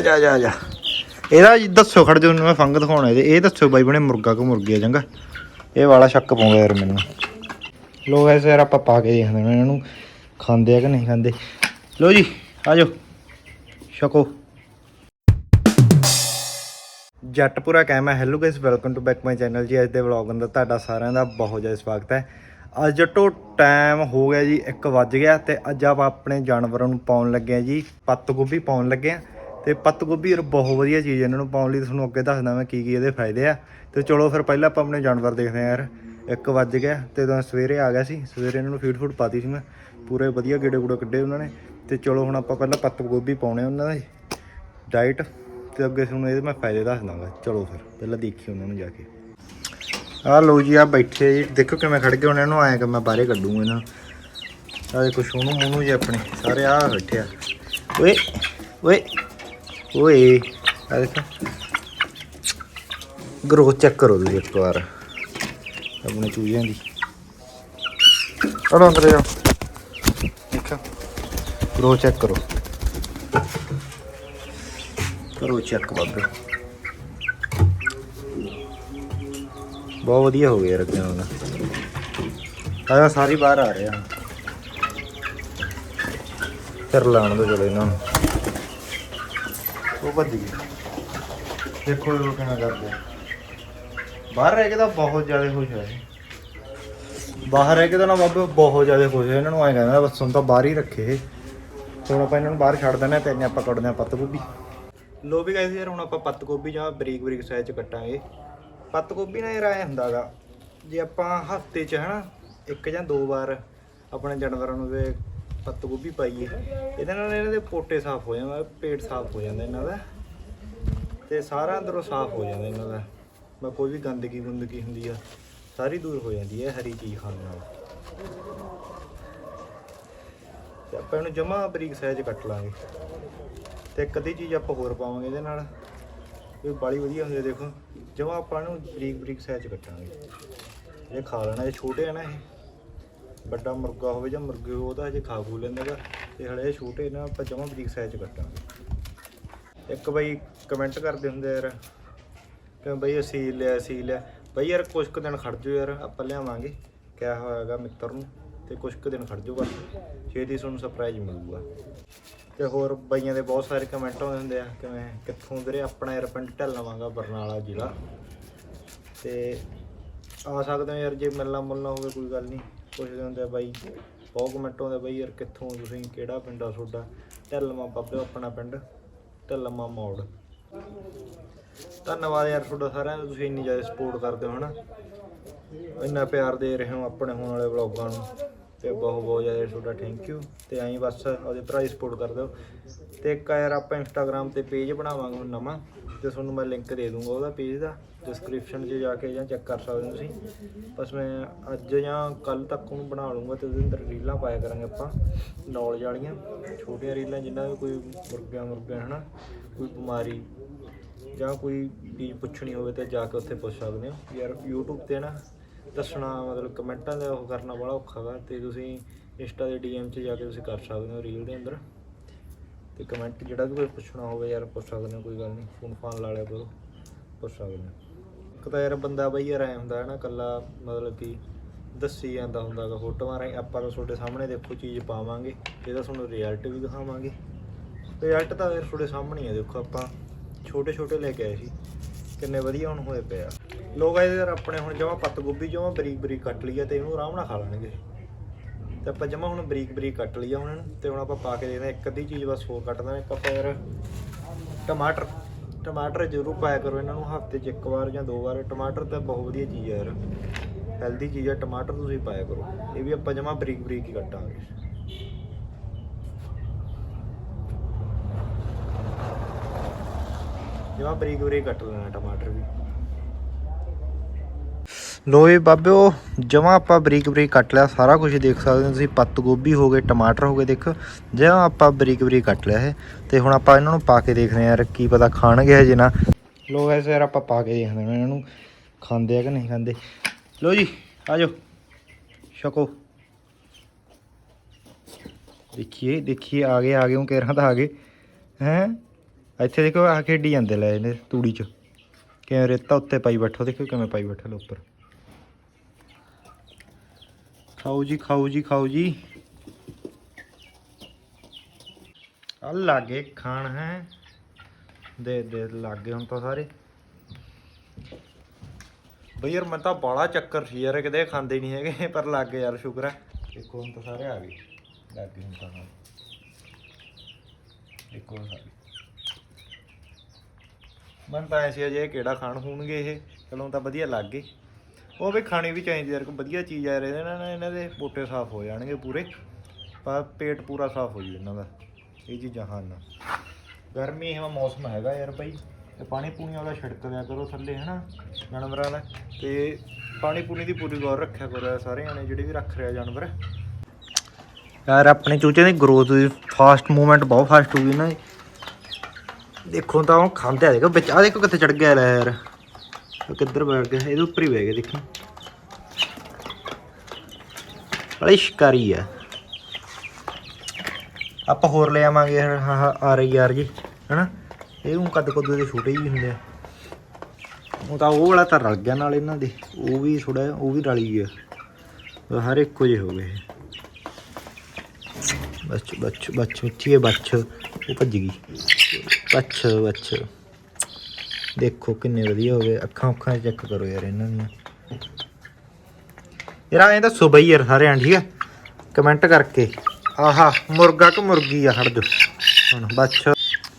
ਜਾ ਜਾ ਜਾ ਜਾ। ਇਹਦਾ ਦੱਸੋ ਖੜ ਜੋ ਮੈਂ ਫੰਗ ਦਿਖਾਉਣਾ ਇਹਦੇ। ਇਹ ਦੱਸੋ ਬਾਈ ਬਣੇ ਮੁਰਗਾ ਕੋ ਮੁਰਗੀ ਆ ਚੰਗਾ। ਇਹ ਵਾਲਾ ਸ਼ੱਕ ਪਾਉਂਦਾ ਯਾਰ ਮੈਨੂੰ। ਲੋ ਐਸੇ ਯਾਰ ਆਪਾਂ ਪਾ ਕੇ ਦੇਖਦੇ ਹਾਂ ਇਹਨਾਂ। ਨੂੰ ਖਾਂਦੇ ਆ ਕਿ ਨਹੀਂ ਖਾਂਦੇ? ਲੋ ਜੀ, ਆ ਜਾਓ। ਛਕੋ। Jattpura ਕਹਿਮਾ hello guys welcome to back my channel ਜੀ। ਅੱਜ ਦੇ ਵਲੌਗ ਅੰਦਰ ਤੁਹਾਡਾ ਸਾਰਿਆਂ ਦਾ ਬਹੁਤ ਜ਼ਿਆਦਾ ਸਵਾਗਤ ਹੈ। ਅੱਜ ਟੋ ਟਾਈਮ ਹੋ ਗਿਆ ਜੀ 1 ਵੱਜ ਗਿਆ ਤੇ ਅੱਜ ਆਪਾਂ ਆਪਣੇ ਜਾਨਵਰਾਂ ਨੂੰ ਪਾਉਣ ਲੱਗੇ ਆ ਜੀ। ਪੱਤ ਗੋਭੀ ਪਾਉਣ ਲੱਗੇ ਆ ਤੇ ਪੱਤ ਗੋਭੀ ਯਾਰ ਬਹੁਤ ਵਧੀਆ ਚੀਜ਼ ਹੈ ਇਹਨਾਂ ਨੂੰ ਪਾਉਣ ਲਈ ਤੁਹਾਨੂੰ ਅੱਗੇ ਦੱਸਦਾ ਮੈਂ ਕੀ ਕੀ ਇਹਦੇ ਫਾਇਦੇ ਆ। ਤੇ ਚਲੋ ਫਿਰ ਪਹਿਲਾਂ ਆਪਾਂ ਆਪਣੇ ਜਾਨਵਰ ਦੇਖਦੇ ਆ ਯਾਰ। 1 ਵੱਜ ਗਿਆ ਤੇ ਤਾਂ ਸਵੇਰੇ ਆ ਗਿਆ ਸੀ, ਸਵੇਰੇ ਇਹਨਾਂ ਨੂੰ ਫੀਡ ਫੂਡ ਪਾਤੀ ਸੀ ਮੈਂ। ਪੂਰੇ ਵਧੀਆ ਗੇੜੇ ਗੂੜੇ ਕੱਢੇ ਉਹਨਾਂ ਨੇ। ਤੇ ਚਲੋ ਹੁਣ ਆਪਾਂ ਪਹਿਲਾਂ ਪੱਤ ਗੋਭੀ ਪਾਉਣੇ ਉਹਨਾਂ ਦੇ। ਡਾਈਟ ਤੇ ਅੱਗੇ ਤੁਹਾਨੂੰ ਇਹਦੇ ਮੈਂ ਫਾਇਦੇ ਦੱਸ ਦਾਂਗਾ ਚਲੋ ਫਿਰ, ਪਹਿਲਾਂ ਦੇਖੀ ਉਹਨਾਂ ਨੂੰ ਜਾ ਕੇ। ਆਹ ਲੋ ਜੀ, ਆ ਬੈਠੇ ਜੀ। ਦੇਖੋ ਕਿਵੇਂ ਖੜ ਗਏ ਹੁਣ ਇਹਨੂੰ ਆਇਆ ਕਿ ਮੈਂ ਬਾਹਰੇ ਕੱਢੂਗਾ ਇਹਨਾਂ। ਆ ਦੇਖੋ ਸੋਨੂ ਮੋਨੂ ਜੀ ਆਪਣੇ। ਸਾਰੇ ਆ ਬੈਠੇ ਆ। ਓਏ ਓਏ। ਓਏ ਆ ਦੇਖੋ। ਗਰੋ ਚੈੱਕ ਕਰੋ ਤੁਸੀਂ ਇੱਕ ਵਾਰ। ਆਪਣੇ ਚੂਹਿਆਂ ਦੀ। ਚਲੋ ਅੰਦਰ ਜਾਓ। ਦੇਖੋ। ਗਰੋ ਚੈੱਕ ਕਰੋ। ਕਰੋ ਚੈੱਕ ਬਾਬੇ ਬਹੁਤ ਵਧੀਆ ਹੋ ਗਿਆ ਰੱਖਿਆ ਉਹਨਾਂ ਆਇਆ ਸਾਰੀ ਬਾਹਰ ਆ ਰਹੇ। ਫਿਰ ਲਾਣ ਦੋ ਚਲੋ ਇਹਨਾਂ ਨੂੰ। ਭੱਜ ਗਏ। ਦੇਖੋ ਇਹ ਕਿਹਨਾਂ ਕਰਦੇ ਆ। ਬਾਹਰ ਰਹਿ ਕੇ ਤਾਂ ਬਹੁਤ ਜ਼ਿਆਦਾ ਖੁਸ਼ ਹੈ ਬਾਹਰ ਰਹਿ ਕੇ ਤਾਂ ਨਾ ਬਾਬੇ ਬਹੁਤ ਜ਼ਿਆਦਾ ਖੁਸ਼ ਹੈ ਇਹਨਾਂ ਨੂੰ ਐਂ ਕਹਿੰਦਾ, ਬਸ ਹੁਣ ਤਾਂ ਬਾਹਰ ਹੀ ਰੱਖੇ ਹੁਣ ਆਪਾਂ ਇਹਨਾਂ ਨੂੰ ਬਾਹਰ ਛੱਡ ਦਿੰਦੇ ਹਾਂ ਤੇ ਇੰਨੇ ਆਪਾਂ ਕੱਢਦੇ ਹਾਂ ਪੱਤ ਗੋਭੀ। ਲੋ ਵੀ ਗਾਇਸ ਯਾਰ, ਹੁਣ ਆਪਾਂ ਪੱਤ ਗੋਭੀ ਜਾਂ ਬਰੀਕ ਬਰੀਕ ਸਾਈਜ਼ ਚ ਕੱਟਾਂਗੇ। ਪੱਤ ਗੋਭੀ ਨਾ ਯਾਰ ਐ ਹੁੰਦਾਗਾ ਜੇ ਆਪਾਂ ਹਫ਼ਤੇ ਚ ਹਨਾ, ਇੱਕ ਜਾਂ ਦੋ ਵਾਰ ਆਪਣੇ ਜਾਨਵਰਾਂ ਨੂੰ ਤੇ ਪੱਤ ਗੋਭੀ ਪਾਈਏ ਇਹਦੇ ਨਾਲ ਇਹਨਾਂ ਦੇ ਪੋਟੇ ਸਾਫ਼ ਹੋ ਜਾਂਦਾ ਪੇਟ ਸਾਫ਼ ਹੋ ਜਾਂਦਾ ਇਹਨਾਂ ਦਾ। ਤੇ ਸਾਰਾ ਅੰਦਰੋਂ ਸਾਫ਼ ਹੋ ਜਾਂਦਾ ਇਹਨਾਂ ਦਾ। ਮੈਂ ਕੋਈ ਵੀ ਗੰਦਗੀ ਗੁੰਦਗੀ ਹੁੰਦੀ ਆ, ਸਾਰੀ ਦੂਰ ਹੋ ਜਾਂਦੀ ਹੈ ਹਰੀ ਚੀਜ਼ ਖਾਣ ਨਾਲ। ਤੇ ਆਪਾਂ ਇਹਨੂੰ ਜਮਾ ਬਰੀਕ ਸਾਈਜ਼ ਕੱਟ ਲਾਂਗੇ। ਤੇ ਇੱਕ ਅੱਧੀ ਚੀਜ਼ ਆਪਾਂ ਹੋਰ ਪਾਵਾਂਗੇ ਇਹਦੇ ਨਾਲ। ਇਹ ਬਾਲੀ ਵਧੀਆ ਹੁੰਦੀ ਹੈ ਦੇਖੋ। ਜਮਾ ਆਪਾਂ ਇਹਨੂੰ ਬਰੀਕ ਬਰੀਕ ਸਾਈਜ਼ ਕੱਟਾਂਗੇ। ਇਹ ਖਾ ਲੈਣਾ, ਇਹ ਛੋਟੇ ਆ ਨਾ ਇਹ। ਵੱਡਾ ਮੁਰਗਾ ਹੋਵੇ ਜਾਂ ਮੁਰਗੇ ਹੋਵੇ, ਉਹਦਾ ਹਜੇ ਖਾ ਖੂ ਲੈਂਦੇਗਾ ਤੇ ਹਲੇ ਇਹ ਛੋਟੇ ਨਾ, ਆਪਾਂ ਜਮਾ ਬਰੀਕ ਸਾਈਜ਼ 'ਚ ਕੱਟਾਂਗੇ ਇੱਕ ਬਈ ਕਮੈਂਟ ਕਰਦੇ ਹੁੰਦੇ ਯਾਰ, ਕਿ ਬਈ ਅਸੀਂ ਲਿਆ ਸੀ ਲਿਆ ਬਈ ਯਾਰ ਕੁਝ ਕੁ ਦਿਨ ਖੜ ਜਾਓ ਯਾਰ, ਆਪਾਂ ਲਿਆਵਾਂਗੇ। ਕਿਹਾ ਹੋਇਆਗਾ ਮਿੱਤਰ ਨੂੰ, ਤੇ ਕੁਝ ਕੁ ਦਿਨ ਖੜ ਜਾਓ ਬਸ। ਛੇਤੀ ਤੁਹਾਨੂੰ ਸਰਪ੍ਰਾਈਜ਼ ਮਿਲੂਗਾ। ਤੇ ਹੋਰ ਬਈਆਂ ਦੇ ਬਹੁਤ ਸਾਰੇ ਕਮੈਂਟ ਆਉਂਦੇ ਹੁੰਦੇ ਆ, ਕਿਵੇਂ ਕਿੱਥੋਂ ਵੀਰੇ ਆਪਣਾ ਯਾਰ ਪਿੰਡ ਢੱਲ ਢੱਲਵਾਂਗਾ ਬਰਨਾਲਾ ਜ਼ਿਲ੍ਹਾ। ਤੇ ਆ ਸਕਦੇ ਹੋ ਯਾਰ, ਜੇ ਮਿਲਣਾ ਮੁਲਣਾ ਹੋਵੇ, ਕੋਈ ਗੱਲ ਨਹੀਂ। ਪੁੱਛਦੇ ਹੁੰਦੇ ਆ ਬਾਈ, ਬਹੁਤ ਕਮੈਂਟ ਆਉਂਦੇ ਬਾਈ ਯਾਰ ਕਿੱਥੋਂ ਤੁਸੀਂ, ਕਿਹੜਾ ਪਿੰਡ ਆ ਤੁਹਾਡਾ? ਢੱਲਵਾਂ ਬਾਬੇ, ਆਪਣਾ ਪਿੰਡ ਢੱਲਵਾਂ ਮੋੜ। ਧੰਨਵਾਦ ਯਾਰ ਤੁਹਾਡਾ ਸਾਰਿਆਂ ਦਾ, ਤੁਸੀਂ ਇੰਨੀ ਜ਼ਿਆਦਾ ਸਪੋਰਟ ਕਰਦੇ ਹੋ, ਹਨਾ? ਇੰਨਾ ਪਿਆਰ ਦੇ ਰਹੇ ਹੋ ਆਪਣੇ ਹੋਣ ਵਾਲੇ ਵਲੌਗਾਂ ਨੂੰ, ਤੇ ਬਹੁਤ ਬਹੁਤ ਜ਼ਿਆਦਾ ਤੁਹਾਡਾ ਥੈਂਕ ਯੂ ਤੇ ਐਂ ਬਸ ਉਹਦੇ ਭਰਾ ਦੀ ਸਪੋਰਟ ਕਰ ਦਿਓ। ਤੇ ਇੱਕ ਯਾਰ, ਆਪਾਂ ਇੰਸਟਾਗ੍ਰam ਤੇ ਪੇਜ ਬਣਾਵਾਂਗੇ ਹੁਣ ਨਵਾਂ। ਤੇ ਤੁਹਾਨੂੰ ਮੈਂ ਲਿੰਕ ਦੇ ਦੂੰਗਾ ਉਹਦਾ ਪੇਜ ਦਾ ਡਿਸਕ੍ਰਿਪਸ਼ਨ 'ਚ ਜਾ ਕੇ ਜਾਂ ਚੈੱਕ ਕਰ ਸਕਦੇ ਹੋ ਤੁਸੀਂ। ਬਸ ਮੈਂ ਅੱਜ ਜਾਂ ਕੱਲ ਤੱਕ ਉਹਨੂੰ ਬਣਾ ਲੂੰਗਾ ਤੇ ਉਹਦੇ ਅੰਦਰ ਰੀਲਾਂ ਪਾਇਆ ਕਰਾਂਗੇ ਆਪਾਂ ਨੌਲੇਜ ਵਾਲੀਆਂ, ਛੋਟੀਆਂ ਰੀਲਾਂ ਜਿਨ੍ਹਾਂ ਵੀ ਕੋਈ ਮੁਰਗਿਆਂ ਮੁਰਗਿਆਂ ਹਨਾ, ਕੋਈ ਬਿਮਾਰੀ ਜਾਂ ਕੋਈ ਚੀਜ਼ ਪੁੱਛਣੀ ਹੋਵੇ ਤਾਂ ਜਾ ਕੇ ਉੱਥੇ ਪੁੱਛ ਸਕਦੇ ਹੋ। ਯਾਰ YouTube ਤੇ ਨਾ ਦੱਸਣਾ, ਮਤਲਬ ਕਮੈਂਟਾਂ ਦਾ ਉਹ ਕਰਨਾ ਬੜਾ ਔਖਾ ਵਾ ਤੇ ਤੁਸੀਂ ਇੰਸਟਾ ਦੇ DM 'ਚ ਜਾ ਕੇ ਤੁਸੀਂ ਕਰ ਸਕਦੇ ਹੋ ਰੀਲ ਦੇ ਅੰਦਰ। ਤੇ ਕਮੈਂਟ ਜਿਹੜਾ ਵੀ ਕੋਈ ਪੁੱਛਣਾ ਹੋਵੇ ਯਾਰ, ਪੁੱਛ ਸਕਦੇ ਹੋ, ਕੋਈ ਗੱਲ ਨਹੀਂ। ਫੋਨ ਫਾਨ ਲਾ ਲਿਆ ਕਰੋ, ਪੁੱਛ ਸਕਦੇ ਹੋ। ਇੱਕ ਤਾਂ ਯਾਰ ਬੰਦਾ ਬਈ ਯਾਰ ਐ ਹੁੰਦਾ ਹੈ ਨਾ ਕੱਲਾ ਮਤਲਬ ਕਿ ਦੱਸੀ ਜਾਂਦਾ ਹੁੰਦਾ ਗਾ ਫੋਟੋਆਂ ਰਾਹੀਂ। ਆਪਾਂ ਤਾਂ ਤੁਹਾਡੇ ਸਾਹਮਣੇ ਦੇਖੋ, ਚੀਜ਼ ਪਾਵਾਂਗੇ। ਇਹਦਾ ਤੁਹਾਨੂੰ ਰਿਜ਼ਲਟ ਵੀ ਦਿਖਾਵਾਂਗੇ। ਰਿਜ਼ਲਟ ਤਾਂ ਫਿਰ ਤੁਹਾਡੇ ਸਾਹਮਣੇ ਆ, ਦੇਖੋ ਆਪਾਂ ਛੋਟੇ ਛੋਟੇ ਲੈ ਕੇ ਆਏ ਸੀ। ਕਿੰਨੇ ਵਧੀਆ ਹੁਣ ਹੋਏ ਪਿਆ ਲੋਕ ਇਹਦੇ ਯਾਰ ਆਪਣੇ ਹੁਣ ਜਮਾ ਪੱਤ ਗੋਭੀ ਜਮਾ ਬਰੀਕ ਬਰੀਕ ਕੱਟ ਲਈ ਆ ਤੇ ਇਹਨੂੰ ਆਰਾਮ ਨਾਲ ਖਾ ਲੈਣਗੇ। ਤੇ ਆਪਾਂ ਜਮਾ ਹੁਣ ਬਰੀਕ ਬਰੀਕ ਕੱਟ ਲਈ ਆ ਹੁਣ ਇਹਨੂੰ, ਤੇ ਹੁਣ ਆਪਾਂ ਪਾ ਕੇ ਦੇਖਦੇ ਹਾਂ ਇੱਕ ਅੱਧੀ ਚੀਜ਼ ਬਸ ਹੋਰ ਕੱਟ ਦਾਂਗੇ ਇੱਕ ਆਪਾਂ ਯਾਰ ਟਮਾਟਰ ਟਮਾਟਰ ਜ਼ਰੂਰ ਪਾਇਆ ਕਰੋ ਇਹਨਾਂ ਨੂੰ ਹਫ਼ਤੇ 'ਚ ਇੱਕ ਵਾਰ ਜਾਂ ਦੋ ਵਾਰ, ਟਮਾਟਰ ਤਾਂ ਬਹੁਤ ਵਧੀਆ ਚੀਜ਼ ਹੈ ਯਾਰ। ਹੈਲਦੀ ਚੀਜ਼ ਹੈ ਟਮਾਟਰ ਤੁਸੀਂ ਪਾਇਆ ਕਰੋ, ਇਹ ਵੀ ਆਪਾਂ ਜਮਾ ਬਰੀਕ ਬਰੀਕ ਹੀ ਕੱਟਾਂਗੇ। ਜਮਾ ਬਰੀਕ ਬਰੀਕ ਕੱਟ ਲੈਣਾ ਟਮਾਟਰ ਵੀ। ਲੋਏ ਬਾਬਿਓ, ਜਮਾ ਆਪਾਂ ਬਰੀਕ ਬਰੀਕ ਕੱਟ ਲਿਆ, ਸਾਰਾ ਕੁਝ ਦੇਖ ਸਕਦੇ ਹੋ ਤੁਸੀਂ, ਪੱਤ ਗੋਭੀ ਹੋ ਗਏ, ਟਮਾਟਰ ਹੋ ਗਏ, ਦੇਖੋ, ਜਮਾ ਆਪਾਂ ਬਰੀਕ ਬਰੀਕ ਕੱਟ ਲਿਆ ਇਹ। ਤੇ ਹੁਣ ਆਪਾਂ ਇਹਨਾਂ ਨੂੰ ਪਾ ਕੇ ਦੇਖਦੇ ਹਾਂ ਯਾਰ, ਕੀ ਪਤਾ ਖਾਣਗੇ ਹਜੇ ਨਾ ਲੋ ਵੈਸੇ ਯਾਰ ਆਪਾਂ ਪਾ ਕੇ ਦੇਖਦੇ ਹਾਂ, ਇਹਨਾਂ ਨੂੰ ਖਾਂਦੇ ਆ ਕਿ ਨਹੀਂ ਖਾਂਦੇ। ਲੋ ਜੀ, ਆ ਜਾਓ। ਛਕੋ। ਦੇਖੀਏ ਦੇਖੀਏ, ਆ ਗਏ ਆ ਗਏ ਉਹ ਕਹਿ ਤਾਂ ਆ ਗਏ। ਹੈ? ਇੱਥੇ ਦੇਖੋ, ਆ ਖੇਡੀ ਜਾਂਦੇ ਲੈ ਇਹਨੇ ਤੂੜੀ 'ਚ। ਕਿਵੇਂ ਰੇਤਾ ਉੱਤੇ ਪਾਈ ਬੈਠੋ, ਦੇਖੋ ਕਿਵੇਂ ਪਾਈ ਬੈਠਾ ਲੋ ਉੱਪਰ। ਖਾਓ ਜੀ ਖਾਓ ਜੀ ਖਾਓ ਜੀ। ਆ ਲਾਗੇ ਖਾਣ ਹੈ। ਦੇ ਦੇ ਲਾਗੇ ਹੁਣ ਤਾਂ ਸਾਰੇ। ਬਈ ਯਾਰ ਮੈਂ ਤਾਂ ਬਾਲਾ ਚੱਕਰ ਸੀ ਯਾਰ ਕਿਤੇ ਖਾਂਦੇ ਨਹੀਂ ਹੈਗੇ, ਪਰ ਲਾਗੇ ਯਾਰ ਸ਼ੁਕਰ ਹੈ। ਦੇਖੋ ਹੁਣ ਤਾਂ ਸਾਰੇ ਆ ਗਏ। ਲਾਗੇ ਹੁਣ ਤਾਂ ਦੇਖੋ ਸਾਰੇ। ਮਨ ਤਾਂ ਐਸੀ ਅਜੇ ਕਿਹੜਾ ਖਾਣ ਹੋਣਗੇ ਇਹ। ਚਲੋ ਤਾਂ ਵਧੀਆ ਲੱਗ ਗਏ। ਉਹ ਵੀ ਖਾਣੀ ਵੀ ਚਾਹੀਦੀ ਯਾਰ, ਕੋਈ ਵਧੀਆ ਚੀਜ਼ ਆ ਇਹਦੇ ਨਾਲ ਇਹਨਾਂ ਦੇ ਪੋਟੇ ਸਾਫ਼ ਹੋ ਜਾਣਗੇ ਪੂਰੇ ਪਰ ਪੇਟ ਪੂਰਾ ਸਾਫ਼ ਹੋ ਜੂ ਇਹਨਾਂ ਦਾ, ਇਹ ਚੀਜ਼ਾਂ ਹਨ ਗਰਮੀ ਹੈ ਮੌਸਮ ਹੈਗਾ ਯਾਰ ਭਾਈ ਤੇ ਪਾਣੀ ਪੂਣੀ ਵਾਲਾ ਛਿੜਕ ਦਿਆ ਕਰੋ ਥੱਲੇ, ਹਨਾ, ਜਾਨਵਰਾਂ ਦਾ ਤੇ ਪਾਣੀ ਪੂਣੀ ਦੀ ਪੂਰੀ ਗੌਰ ਰੱਖਿਆ ਕਰੋ ਇਹ ਸਾਰੇ ਜਾਣੇ ਜਿਹੜੇ ਵੀ ਰੱਖ ਰਿਹਾ ਜਾਨਵਰ। ਯਾਰ, ਆਪਣੇ ਚੂਚੇ ਦੀ ਗਰੋਥ ਦੀ ਫਾਸਟ ਮੂਵਮੈਂਟ ਬਹੁਤ ਫਾਸਟ ਹੋ ਗਈ ਨਾ। ਦੇਖੋ ਤਾਂ ਉਹ ਖਾਂਦੇ ਆ, ਦੇਖੋ ਵਿੱਚ ਆ ਦੇਖੋ ਕਿੱਥੇ ਚੜ ਗਿਆ ਲੈ ਯਾਰ। ਕਿੱਧਰ ਬੈਠ ਗਿਆ? ਇਹਦੇ ਉੱਪਰ ਹੀ ਬਹਿ ਗਿਆ, ਦੇਖੀ। ਬੜੀ ਸ਼ਿਕਾਰੀ ਆ। ਆਪਾਂ ਹੋਰ ਲੈ ਆਵਾਂਗੇ ਹਾਂ ਆ ਰਹੀ ਯਾਰ ਜੀ, ਹਨਾ? ਇਹ ਉਹ ਕੱਦ ਕੁੱਦ ਦੇ ਛੋਟੇ ਹੀ ਹੁੰਦੇ ਆ। ਉਹ ਤਾਂ ਉਹ ਵਾਲਾ ਤਾਂ ਰਲ ਗਿਆ ਨਾਲ ਇਹਨਾਂ ਦੇ, ਉਹ ਵੀ ਥੋੜਾ ਉਹ ਵੀ ਰਲੀ ਗਿਆ ਹਰ ਇੱਕੋ ਜਿਹੇ ਹੋ ਗਏ। ਇਹ। ਬੱਚ ਬੱਚ ਬੱਚ ਮਿੱਠੀ ਹੈ ਬੱਚ, ਉਹ ਭੱਜ ਗਈ। ਬੱਚ ਬੱਚ। ਦੇਖੋ ਕਿੰਨੇ ਵਧੀਆ ਹੋ ਗਏ ਅੱਖਾਂ ਅੱਖਾਂ ਚੈੱਕ ਕਰੋ ਯਾਰ ਇਹਨਾਂ ਦੀਆਂ ਯਾਰ ਐਂ ਦੱਸੋ ਬਈ ਯਾਰ ਸਾਰਿਆਂ ਠੀਕ ਹੈ ਕਮੈਂਟ ਕਰਕੇ। ਆਹਾ, ਮੁਰਗਾ ਕਿ ਮੁਰਗੀ ਆ, ਹਟ ਜਾ। ਹੁਣ ਬੱਚ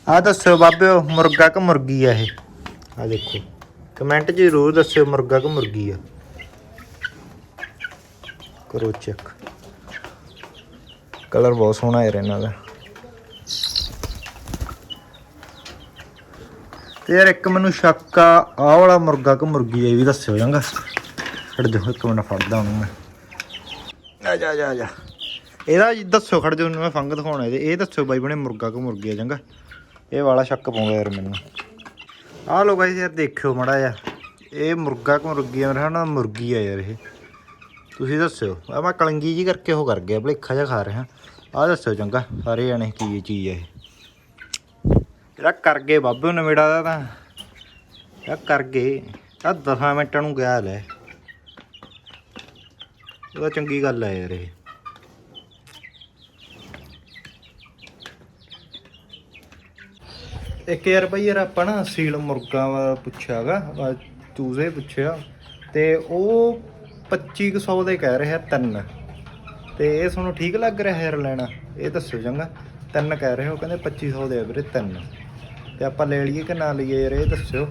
ਆ ਦੱਸੋ ਬਾਬਿਓ, ਮੁਰਗਾ ਕਿ ਮੁਰਗੀ ਆ ਇਹ? ਆ ਦੇਖੋ ਕਮੈਂਟ ਜ਼ਰੂਰ ਦੱਸਿਓ ਮੁਰਗਾ ਕਿ ਮੁਰਗੀ ਆ। ਕਰੋ ਚੈੱਕ ਕਲਰ ਬਹੁਤ ਸੋਹਣਾ ਹੈ ਇਹਨਾਂ ਦਾ। ਤੇ ਯਾਰ ਇੱਕ ਮੈਨੂੰ ਸ਼ੱਕ ਆ, ਆਹ ਵਾਲਾ ਮੁਰਗਾ ਕਿ ਮੁਰਗੀ ਆ, ਇਹ ਵੀ ਦੱਸਿਓ ਜਾਂਗਾ ਖੜ ਜਾ ਇੱਕ ਮਿੰਟ ਫੜਦਾ ਉਹਨੂੰ ਮੈਂ। ਆ ਜਾ ਜਾ ਜਾ। ਇਹਦਾ ਦੱਸੋ ਖੜ ਜਾ ਉਹਨੂੰ ਮੈਂ ਫੰਗ ਦਿਖਾਉਣਾ ਇਹਦੇ। ਇਹ ਦੱਸੋ ਬਾਈ ਬਣੇ ਮੁਰਗਾ ਕਿ ਮੁਰਗੀ ਆ ਜਾਂਗਾ ਇਹ ਵਾਲਾ ਸ਼ੱਕ ਪਾਉਂਦਾ ਯਾਰ ਮੈਨੂੰ। ਆਹ ਲੋ ਗਾਇਸ ਯਾਰ ਦੇਖਿਓ ਮੜਾ ਜਾ ਇਹ ਮੁਰਗਾ ਕਿ ਮੁਰਗੀ ਆ, ਮੇਰਾ ਨਾ ਮੁਰਗੀ ਆ ਯਾਰ ਇਹ। ਤੁਸੀਂ ਦੱਸਿਓ। ਆ ਮੈਂ ਕਲੰਗੀ ਜੀ ਕਰਕੇ ਉਹ ਕਰ ਗਿਆ, ਭਲੇਖਾ ਜਿਹਾ ਖਾ ਰਿਹਾ। ਆ ਦੱਸਿਓ ਚੰਗਾ, ਸਾਰੇ ਜਾਣੇ ਕੀ ਚੀਜ਼ ਹੈ ਇਹ। ਜਿਹੜਾ ਕਰ ਗਏ ਬਾਬੇ ਨਵੇੜਾ ਦਾ ਤਾਂ ਇਹ ਕਰ ਗਏ ਆ 10 ਮਿੰਟਾਂ ਨੂੰ ਗਿਆ ਲੈ। ਇਹ ਤਾਂ ਚੰਗੀ ਗੱਲ ਹੈ ਯਾਰ ਇਹ। ਇੱਕ ਯਾਰ ਬਈ ਯਾਰ ਆਪਾਂ ਨਾ ਸੀਲ ਮੁਰਗਾ ਵਾ ਪੁੱਛਿਆਗਾ ਚੂਜ਼ੇ ਪੁੱਛਿਆ, ਤੇ ਉਹ 2500 ਦੇ ਕਹਿ ਰਿਹਾ ਤਿੰਨ। ਤੇ ਇਹ ਤੁਹਾਨੂੰ ਠੀਕ ਲੱਗ ਰਿਹਾ ਯਾਰ ਲੈਣਾ? ਇਹ ਦੱਸੋ ਚੰਗਾ। ਤਿੰਨ ਕਹਿ ਰਹੇ ਹੋ ਕਹਿੰਦੇ 2500 ਦੇ ਵੀਰੇ ਤਿੰਨ। ਤੇ ਆਪਾਂ ਲੈ ਲਈਏ ਕਿ ਨਾ ਲਈਏ ਯਾਰ, ਇਹ ਦੱਸਿਓ।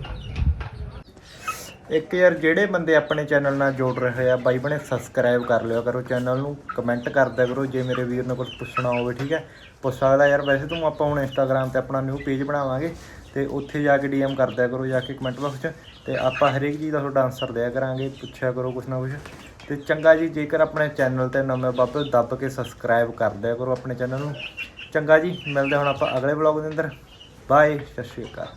ਇੱਕ ਯਾਰ, ਜਿਹੜੇ ਬੰਦੇ ਆਪਣੇ ਚੈਨਲ ਨਾਲ ਜੁੜ ਰਹੇ ਆ, ਬਾਈ ਬਣੇ ਸਬਸਕ੍ਰਾਈਬ ਕਰ ਲਿਓ। ਕਰੋ ਚੈਨਲ ਨੂੰ ਕਮੈਂਟ ਕਰਦਿਆ ਕਰੋ, ਜੇ ਮੇਰੇ ਵੀਰ ਨੇ ਕੁਝ ਪੁੱਛਣਾ ਹੋਵੇ, ਠੀਕ ਹੈ। ਪੁੱਛ ਸਕਦਾ ਯਾਰ, ਵੈਸੇ ਤੂੰ ਆਪਾਂ ਹੁਣ ਇੰਸਟਾਗ੍ਰam ਤੇ ਆਪਣਾ ਨਿਊ ਪੇਜ ਬਣਾਵਾਂਗੇ ਤੇ ਉੱਥੇ ਜਾ ਕੇ ਡੀਐਮ ਕਰਦਿਆ ਕਰੋ, ਜਾ ਕੇ ਕਮੈਂਟ ਬਾਕਸ 'ਚ ਤੇ ਆਪਾਂ ਹਰੇਕ ਚੀਜ਼ ਦਾ ਤੁਹਾਡਾ ਆਨਸਰ ਦਿਆ ਕਰਾਂਗੇ, ਪੁੱਛਿਆ ਕਰੋ ਕੁਛ ਨਾ ਕੁਛ। ਤੇ ਚੰਗਾ ਜੀ, ਜੇਕਰ ਆਪਣੇ ਚੈਨਲ ਤੇ ਨਵੇਂ ਬਾਬੇ, ਦੱਬ ਕੇ ਸਬਸਕ੍ਰਾਈਬ ਕਰਦਿਆ ਕਰੋ ਆਪਣੇ ਚੈਨਲ ਨੂੰ। ਚੰਗਾ ਜੀ, ਮਿਲਦੇ ਹੁਣ ਆਪਾਂ ਅਗਲੇ ਵਲੌਗ ਦੇ ਅੰਦਰ। Bye, ich verschicke.